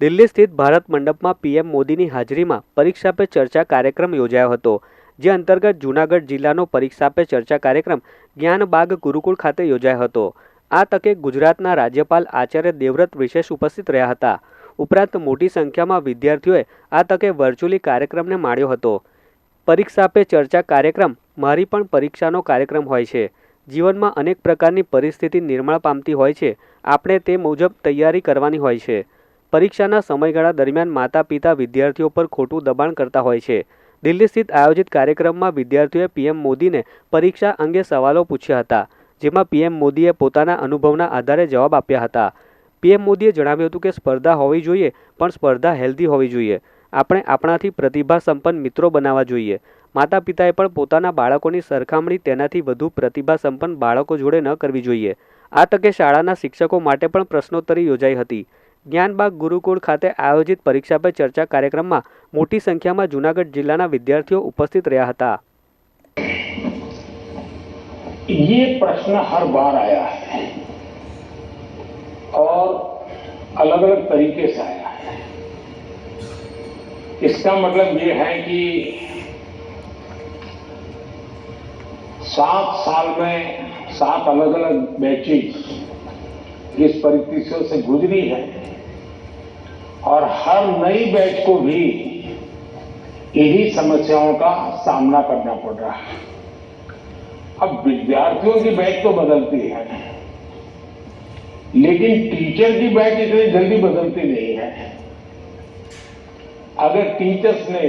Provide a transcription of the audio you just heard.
દિલ્હી સ્થિત ભારત મંડપમાં પીએમ મોદીની હાજરીમાં પરીક્ષા પે ચર્ચા કાર્યક્રમ યોજાયો હતો, જે અંતર્ગત જૂનાગઢ જિલ્લાનો પરીક્ષા પે ચર્ચા કાર્યક્રમ જ્ઞાનબાગ ગુરુકુળ ખાતે યોજાયો હતો. આ તકે ગુજરાતના રાજ્યપાલ આચાર્ય દેવવ્રત વિશેષ ઉપસ્થિત રહ્યા હતા. ઉપરાંત મોટી સંખ્યામાં વિદ્યાર્થીઓએ આ તકે વર્ચ્યુઅલી કાર્યક્રમને માણ્યો હતો. પરીક્ષા પે ચર્ચા કાર્યક્રમ મારી પણ પરીક્ષાનો કાર્યક્રમ હોય છે. જીવનમાં અનેક પ્રકારની પરિસ્થિતિ નિર્માણ પામતી હોય છે. આપણે તે મુજબ તૈયારી કરવાની હોય છે. પરીક્ષાના સમયગાળા દરમિયાન માતા પિતા વિદ્યાર્થીઓ પર ખોટું દબાણ કરતા હોય છે. દિલ્હી સ્થિત આયોજિત કાર્યક્રમમાં વિદ્યાર્થીઓએ પીએમ મોદીને પરીક્ષા અંગે સવાલો પૂછ્યા હતા, જેમાં પીએમ મોદીએ પોતાના અનુભવના આધારે જવાબ આપ્યા હતા. પીએમ મોદીએ જણાવ્યું હતું કે સ્પર્ધા હોવી જોઈએ, પણ સ્પર્ધા હેલ્ધી હોવી જોઈએ. આપણે આપણાથી પ્રતિભા સંપન્ન મિત્રો બનાવવા જોઈએ. માતા પિતાએ પણ પોતાના બાળકોની સરખામણી તેનાથી વધુ પ્રતિભા સંપન્ન બાળકો જોડે ન કરવી જોઈએ. આ તકે શાળાના શિક્ષકો માટે પણ પ્રશ્નોત્તરી યોજાઈ હતી. જ્ઞાનબાગ ગુરુકુળ ખાતે આયોજિત પરીક્ષા પે ચર્ચા કાર્યક્રમમાં મોટી સંખ્યામાં જૂનાગઢ જિલ્લાના વિદ્યાર્થીઓ ઉપસ્થિત રહ્યા હતા ये प्रश्न हर बार आया है और अलग अलग तरीके से आया है इसका मतलब ये है कि सात साल में सात अलग अलग बैचेज इस परिस्थितियों से गुजरी है। और हर नई बैच को भी इन्हीं समस्याओं का सामना करना पड़ रहा है। अब विद्यार्थियों की बैच तो बदलती है। लेकिन टीचर की बैच इतनी जल्दी बदलती नहीं है। अगर टीचर्स ने